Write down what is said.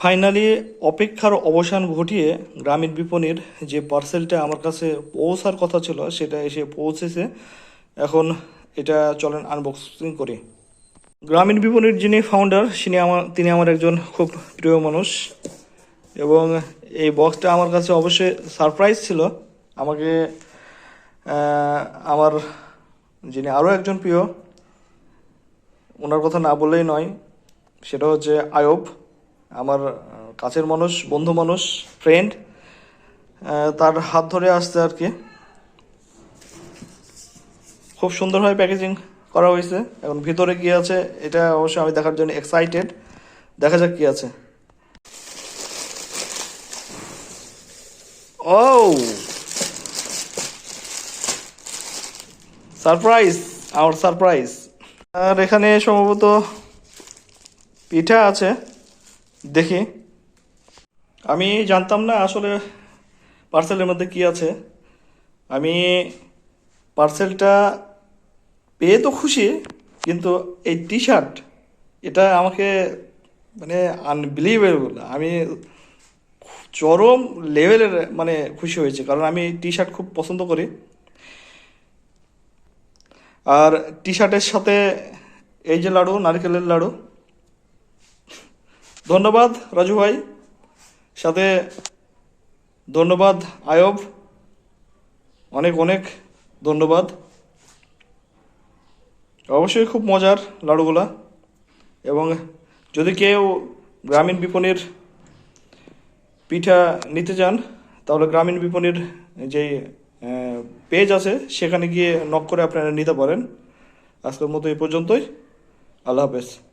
Finally অপেক্ষার অবসান ঘটিয়ে গ্রামীণ বিপণীর যে পার্সেলটা আমার কাছে পৌঁছার কথা ছিল, সেটা এসে পৌঁছেছে। এখন এটা চলেন আনবক্সিং করি। গ্রামীণ বিপণীর যিনি ফাউন্ডার তিনি আমার তিনি আমার একজন খুব প্রিয় মানুষ এবং এই বক্সটা আমার কাছে অবশ্যই সারপ্রাইজ ছিল। আমাকে আমার যিনি আরও একজন প্রিয়, ওনার কথা না বললেই নয়, সেটা হচ্ছে আয়ব। আমার কাছের মানুষ, বন্ধু মানুষ ফ্রেন্ড তার হাত ধরে আসছে আর কি। খুব সুন্দরভাবে প্যাকেজিং করা হয়েছে। এখন ভিতরে কি আছে, এটা অবশ্যই আমি দেখার জন্য এক্সাইটেড দেখা যাক কি আছে। ও সারপ্রাইজ আমার সারপ্রাইজ আর এখানে সম্ভবত পিঠা আছে। দেখি। আমি জানতাম না আসলে পার্সেলের মধ্যে কি আছে। আমি পার্সেলটা পেয়ে তো খুশি, কিন্তু এই টি শার্ট এটা আমাকে মানে আনবিলিভেবল আমি চরম লেভেলের মানে খুশি হয়েছে, কারণ আমি টি শার্ট খুব পছন্দ করি। আর টি শার্টের সাথে এই যে লাড়ু, নারকেলের লাড়ু ধন্যবাদ, রাজু ভাই। সাথে ধন্যবাদ, আয়ব। অনেক অনেক ধন্যবাদ। অবশ্যই খুব মজার লাড়ুগুলা। এবং যদি কেউ গ্রামীণ বিপণির পিঠা নিতে চান, তাহলে গ্রামীণ বিপণির যে পেজ আছে, সেখানে গিয়ে নক করে আপনারা নিতে পারেন। আজকের মতো এই পর্যন্তই। আল্লাহ হাফেজ।